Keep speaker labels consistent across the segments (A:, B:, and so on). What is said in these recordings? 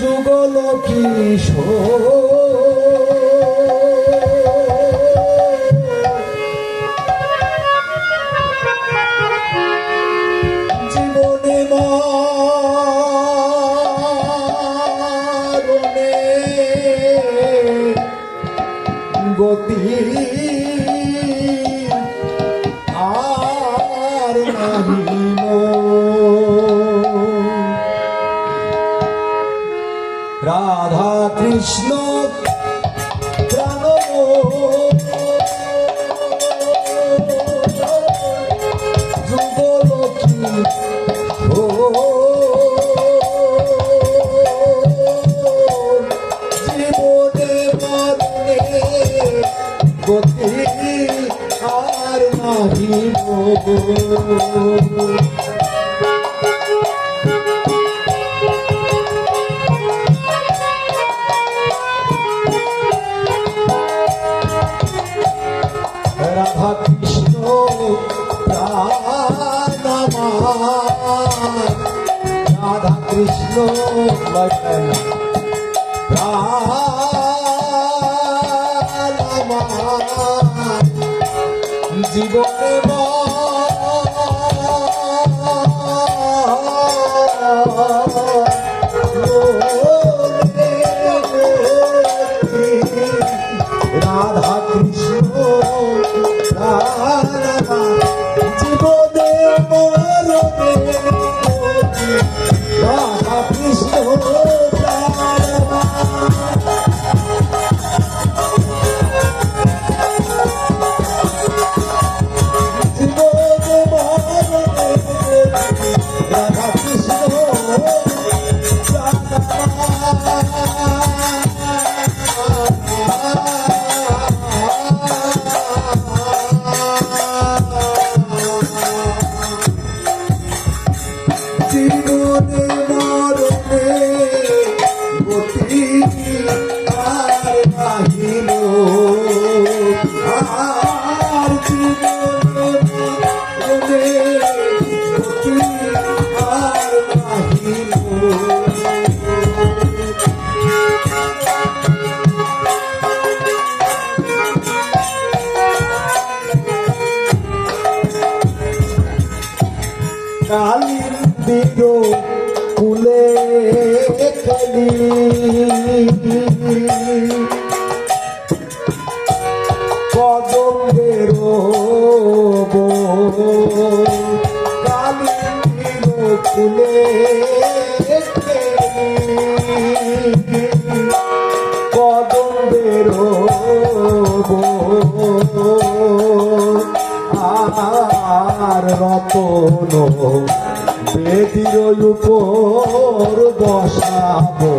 A: যুগল কিশোর গতি আর নাহি। কৃষ্ণ প্রাণ আর নাহি জীবনে কদম্বের কালিন্দির কুলে খেলি কদম্বের আর রতন বেদির উপর বসাবো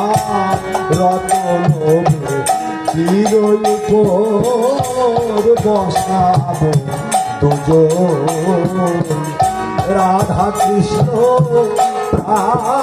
A: আর রতন বেদির উপর বসাবো দুজ রাধা কৃষ্ণ রাধা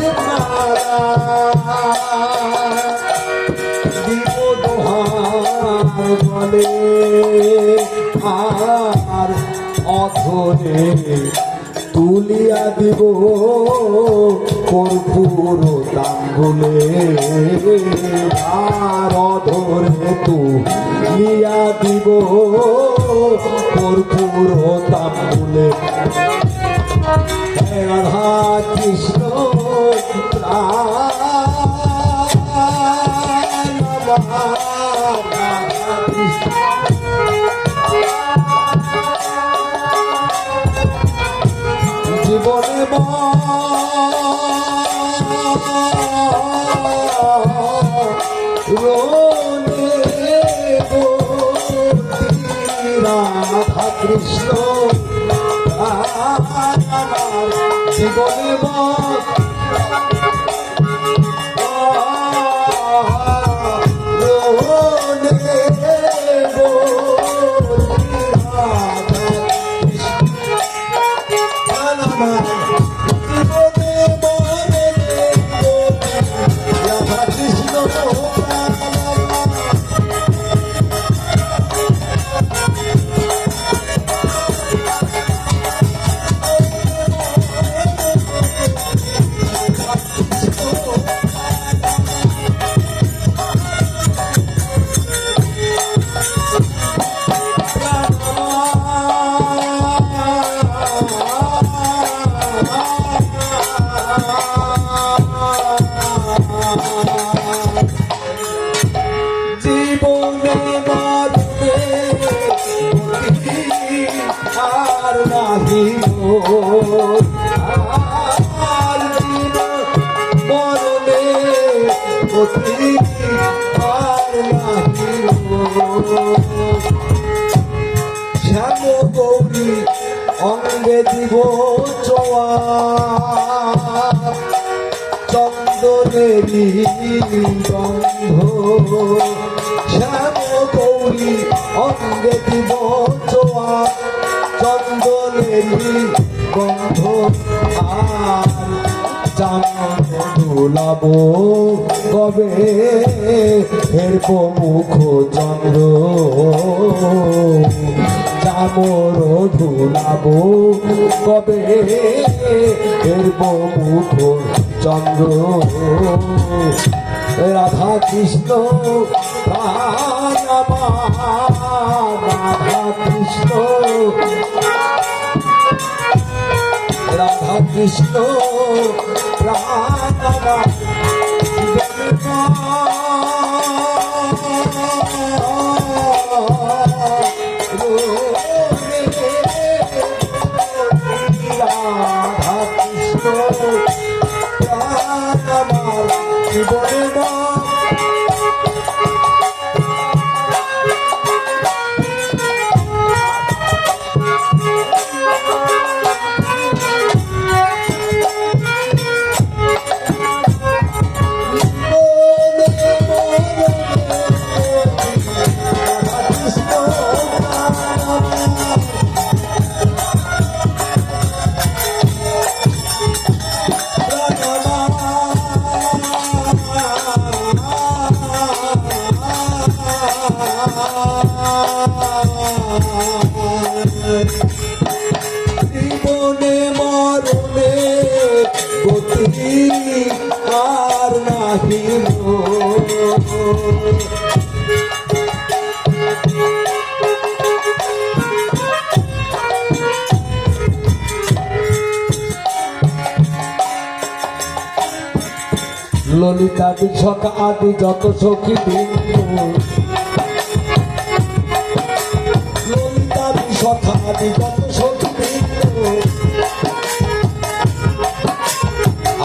A: অধরে তুলিয়া দিব কর্পূর তাম্বুলে। আর অধরে তুলিয়া দিব কর্পূর তাম্বুলে। রাধা কৃষ্ণ কৃষ্ণ। কৃষ্ণ জীবনে শ্যাম গৌরী অঙ্গে দিব চোয়া চন্দনেরি গন্ধ দুলাব কবে? হেরব মুখ চন্দ্র। চামর ধুলাব কবে? হেরব মুখ চন্দ্র। রাধা কৃষ্ণ রাধা কৃষ্ণ। রাধা কৃষ্ণ রাধা ললিতা বিশক আদি যত সখী বিন্দু।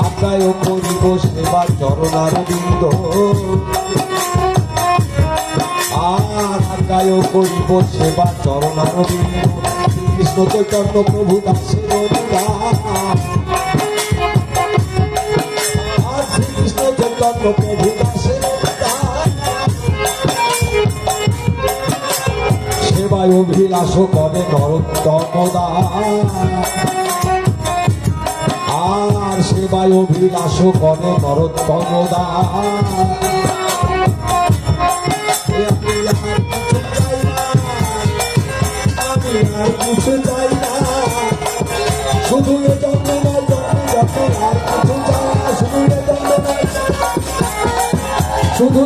A: আজ্ঞায় করিব সেবা চরণার বিন্দ। আর আজ্ঞায় করিব সেবা চরণার বিন্দ। কৃষ্ণ চৈতন্য প্রভু দাসের দাস জন্ম প্রভু সেবায় অভিলাষ করে নরোত্তমদা আর সেবায় অভিলাষ করে নরোত্তমদা শুধু শুধু